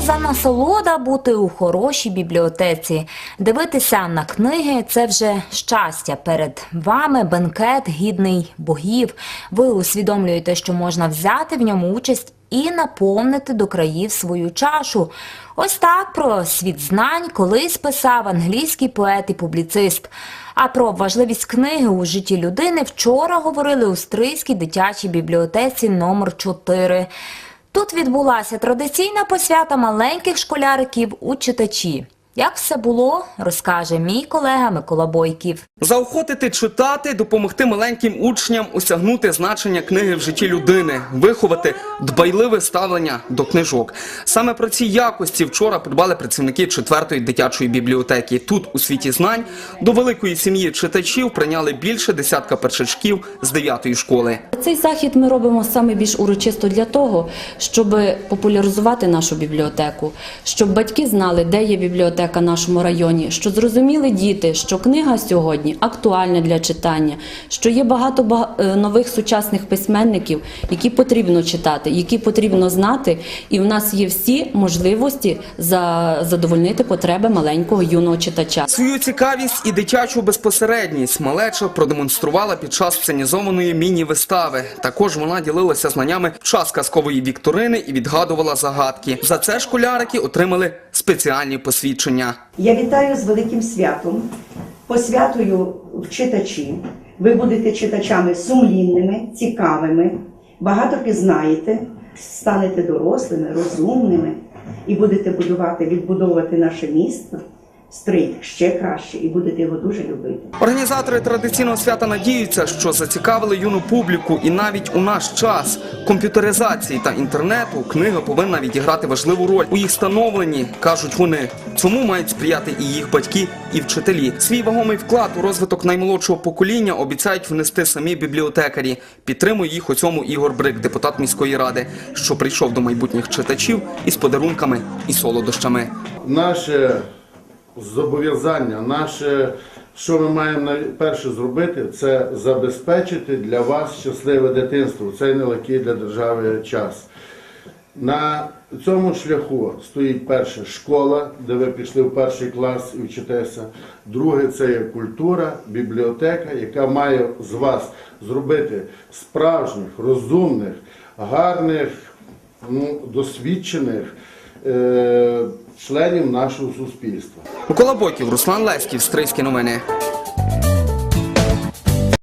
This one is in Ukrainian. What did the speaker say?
що за насолода бути у хорошій бібліотеці? Дивитися на книги це вже щастя. Перед вами бенкет гідний богів. Ви усвідомлюєте, що можна взяти в ньому участь і наповнити до країв свою чашу. Ось так про світ знань колись писав англійський поет і публіцист. А про важливість книги у житті людини вчора говорили у Стрийській дитячій бібліотеці номер 4. Тут відбулася традиційна посвята маленьких школяриків у читачі. Як все було, розкаже мій колега Микола Бойків. Заохотити читати, допомогти маленьким учням осягнути значення книги в житті людини, виховати дбайливе ставлення до книжок. Саме про ці якості вчора подбали працівники четвертої дитячої бібліотеки. Тут, у світі знань, до великої сім'ї читачів прийняли більше десятка першачків з дев'ятої школи. Цей захід ми робимо саме більш урочисто для того, щоб популяризувати нашу бібліотеку, щоб батьки знали, де є бібліотека в нашому районі, що зрозуміли діти, що книга сьогодні актуальна для читання, що є багато ба- е, нових сучасних письменників, які потрібно читати, які потрібно знати, і в нас є всі можливості за- задовольнити потреби маленького юного читача. Свою цікавість і дитячу безпосередність малеча продемонструвала під час сценізованої міні-вистави. Також вона ділилася знаннями в час казкової вікторини і відгадувала загадки. За це школярики отримали спеціальні посвідчення. Я вітаю з великим святом. Посвятую читачі. Ви будете читачами сумлінними, цікавими, багато пізнаєте, станете дорослими, розумними і будете будувати, відбудовувати наше місто, стрий ще краще, і будете його дуже любити. Організатори традиційного свята надіються, що зацікавили юну публіку, і навіть у наш час комп'ютеризації та інтернету книга повинна відіграти важливу роль у їх становленні, кажуть вони. Цьому мають сприяти і їх батьки, і вчителі. Свій вагомий вклад у розвиток наймолодшого покоління обіцяють внести самі бібліотекарі. Підтримує їх у цьому Ігор Брик, депутат міської ради, що прийшов до майбутніх читачів із подарунками і солодощами. наше зобов'язання, наше, що ми маємо найперше зробити, це забезпечити для вас щасливе дитинство в цей нелегкий для держави час. На цьому шляху стоїть перше школа, де ви пішли в перший клас і вчитеся. Друге це є культура, бібліотека, яка має з вас зробити справжніх, розумних, гарних, ну, досвідчених членів нашого суспільства. Микола Бойків, Руслан Леськів, Стрийські новини.